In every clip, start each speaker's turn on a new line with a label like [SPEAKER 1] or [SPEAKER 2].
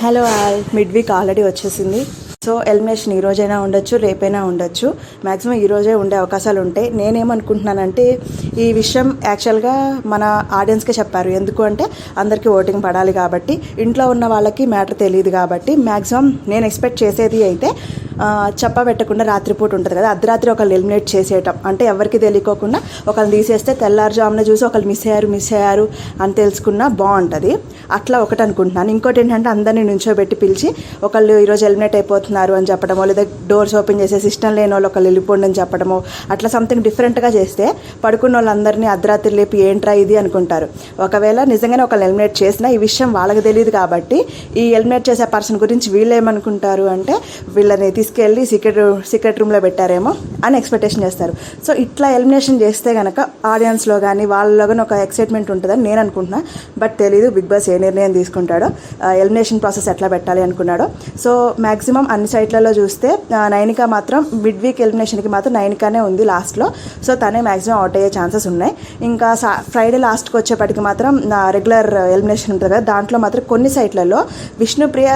[SPEAKER 1] Hello all mid week already వచ్చేసింది. So elimination ఈ రోజైనా ఉండొచ్చు రేపైనా ఉండొచ్చు. మ్యాక్సిమం ఈ రోజే ఉండే అవకాశాలు ఉంటాయి నేనేమనుకుంటున్నానంటే ఈ విషయం యాక్చువల్గా మన ఆడియన్స్కే చెప్పారు. ఎందుకు అంటే అందరికీ ఓటింగ్ పడాలి కాబట్టి ఇంట్లో ఉన్న వాళ్ళకి మ్యాటర్ తెలియదు కాబట్టి మ్యాక్సిమం నేను ఎక్స్పెక్ట్ చేసేది అయితే చెప్పబెట్టకుండా రాత్రిపూట ఉంటుంది కదా అర్ధరాత్రి ఒకళ్ళు ఎలిమినేట్ చేసేయటం. అంటే ఎవరికి తెలియకోకుండా ఒకళ్ళు తీసేస్తే తెల్లారుజామున చూసి ఒకళ్ళు మిస్ అయ్యారు మిస్ అయ్యారు అని తెలుసుకున్నా బాగుంటుంది. అట్లా ఒకటి అనుకుంటున్నాను. ఇంకోటి ఏంటంటే అందరినీ నుంచోబెట్టి పిలిచి ఒకళ్ళు ఈరోజు ఎలిమినేట్ అయిపోతున్నారు అని చెప్పడమో లేదా డోర్స్ ఓపెన్ చేసేసి ఇష్టం లేని వాళ్ళు ఒకళ్ళు వెళ్ళిపోండి అని చెప్పడమో అట్లా సంథింగ్ డిఫరెంట్గా చేస్తే పడుకున్న వాళ్ళందరినీ అర్ధరాత్రి లేపి ఏంట్రా ఇది అనుకుంటారు. ఒకవేళ నిజంగానే ఒకళ్ళు ఎలిమినేట్ చేసినా ఈ విషయం వాళ్ళకి తెలియదు కాబట్టి ఈ ఎలిమినేట్ చేసే పర్సన్ గురించి వీళ్ళు ఏమనుకుంటారు అంటే వీళ్ళని తీసి తీసుకెళ్ళి సీక్రెట్ సీక్రెట్ రూమ్లో పెట్టారేమో అని ఎక్స్పెక్టేషన్ చేస్తారు. సో ఇట్లా ఎలిమినేషన్ చేస్తే కనుక ఆడియన్స్లో కానీ వాళ్ళలో కానీ ఒక ఎక్సైట్మెంట్ ఉంటుందని నేను అనుకుంటున్నా. బట్ తెలీదు బిగ్ బాస్ ఏ నిర్ణయం తీసుకుంటాడో ఎలిమినేషన్ ప్రాసెస్ ఎట్లా పెట్టాలి అనుకున్నాడో. సో మ్యాక్సిమం అన్ని సైట్లలో చూస్తే నైనిక మాత్రం మిడ్ వీక్ ఎలిమినేషన్కి మాత్రం నైనికానే ఉంది లాస్ట్లో సో తనే మ్యాక్సిమం అవుట్ అయ్యే ఛాన్సెస్ ఉన్నాయి. ఇంకా సా ఫ్రైడే లాస్ట్కి వచ్చేప్పటికి మాత్రం నా రెగ్యులర్ ఎలిమినేషన్ ఉంటుంది కదా దాంట్లో మాత్రం కొన్ని సైట్లలో విష్ణుప్రియ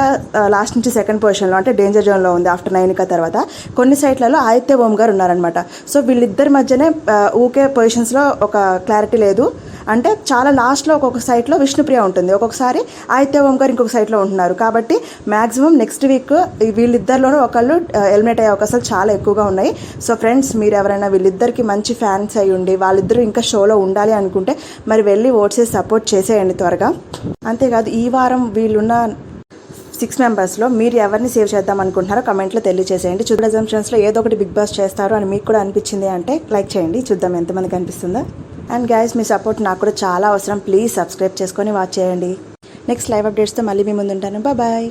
[SPEAKER 1] లాస్ట్ నుంచి సెకండ్ పొజిషన్లో అంటే డేంజర్ జోన్లో ఉంది. ఆఫ్టర్ నైన్ నైనిక తర్వాత కొన్ని సైట్లలో ఆదిత్య ఓం గారు ఉన్నారనమాట సో వీళ్ళిద్దరి మధ్యనే ఊకే పొజిషన్స్లో ఒక క్లారిటీ లేదు. అంటే చాలా లాస్ట్లో ఒక్కొక్క సైట్లో విష్ణుప్రియ ఉంటుంది. ఒక్కొక్కసారి ఆదిత్య ఓం గారు ఇంకొక సైట్లో ఉంటున్నారు. కాబట్టి మ్యాక్సిమం నెక్స్ట్ వీక్ వీళ్ళిద్దరిలోనూ ఒకళ్ళు ఎలిమినేట్ అయ్యే అవకాశాలు చాలా ఎక్కువగా ఉన్నాయి. సో ఫ్రెండ్స్ మీరు ఎవరైనా వీళ్ళిద్దరికి మంచి ఫ్యాన్స్ అయి ఉండి వాళ్ళిద్దరూ ఇంకా షోలో ఉండాలి అనుకుంటే మరి వెళ్ళి ఓట్స్ సపోర్ట్ చేసేయండి త్వరగా. అంతేకాదు ఈ వారం వీళ్ళున్న సిక్స్ మెంబర్స్లో మీరు ఎవరిని సేవ్ చేద్దాం అనుకుంటున్నారో కమెంట్లో తెలియజేసేయండి చూడ జంక్షన్స్లో ఏదో ఒకటి బిగ్ బాస్ చేస్తారు అని మీకు కూడా అనిపించింది అంటే లైక్ చేయండి. చూద్దాం ఎంతమందికి అనిపిస్తుందో. అండ్ గైస్ మీ సపోర్ట్ నాకు కూడా చాలా అవసరం. ప్లీజ్ సబ్స్క్రైబ్ చేసుకొని వాచ్ చేయండి. నెక్స్ట్ లైవ్ అప్డేట్స్తో మళ్ళీ మీ ముందు ఉంటాను బాయ్